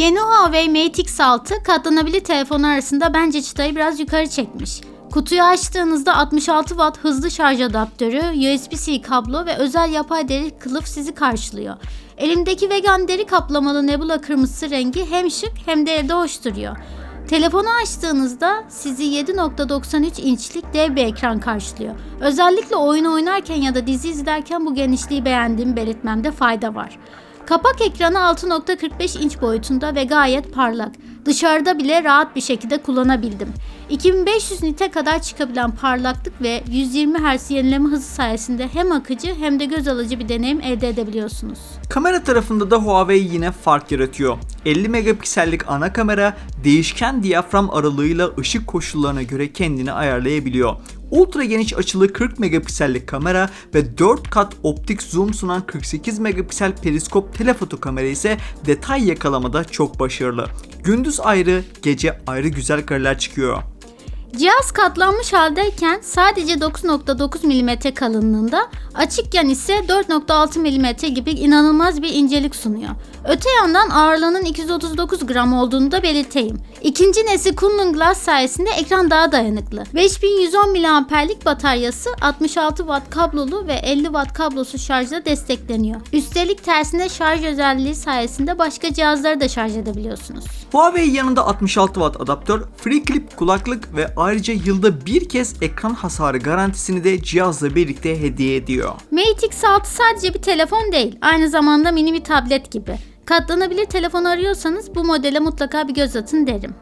Yeni Huawei Mate X6 katlanabilir telefonlar arasında bence çıtayı biraz yukarı çekmiş. Kutuyu açtığınızda 66 Watt hızlı şarj adaptörü, USB-C kablo ve özel yapay deri kılıf sizi karşılıyor. Elimdeki vegan deri kaplamalı Nebula kırmızısı rengi hem şık hem de elde hoş duruyor. Telefonu açtığınızda sizi 7.93 inçlik dev bir ekran karşılıyor. Özellikle oyun oynarken ya da dizi izlerken bu genişliği beğendiğimi belirtmemde fayda var. Kapak ekranı 6.45 inç boyutunda ve gayet parlak. Dışarıda bile rahat bir şekilde kullanabildim. 2500 nite kadar çıkabilen parlaklık ve 120 Hz yenileme hızı sayesinde hem akıcı hem de göz alıcı bir deneyim elde edebiliyorsunuz. Kamera tarafında da Huawei yine fark yaratıyor. 50 megapiksellik ana kamera değişken diyafram aralığıyla ışık koşullarına göre kendini ayarlayabiliyor. Ultra geniş açılı 40 megapiksellik kamera ve 4 kat optik zoom sunan 48 megapiksel periskop telefoto kamera ise detay yakalamada çok başarılı. Gündüz ayrı, gece ayrı güzel kareler çıkıyor. Cihaz katlanmış haldeyken sadece 9.9 mm kalınlığında, açıkken ise 4.6 mm gibi inanılmaz bir incelik sunuyor. Öte yandan ağırlığının 239 gram olduğunu da belirteyim. İkinci nesil Kunlun Glass sayesinde ekran daha dayanıklı. 5110 mAh'lik bataryası 66 Watt kablolu ve 50 Watt kablosuz şarjla destekleniyor. Üstelik tersine şarj özelliği sayesinde başka cihazları da şarj edebiliyorsunuz. Huawei yanında 66 watt adaptör, free clip kulaklık ve ayrıca yılda bir kez ekran hasarı garantisini de cihazla birlikte hediye ediyor. Mate X6 sadece bir telefon değil, aynı zamanda mini bir tablet gibi. Katlanabilir telefon arıyorsanız bu modele mutlaka bir göz atın derim.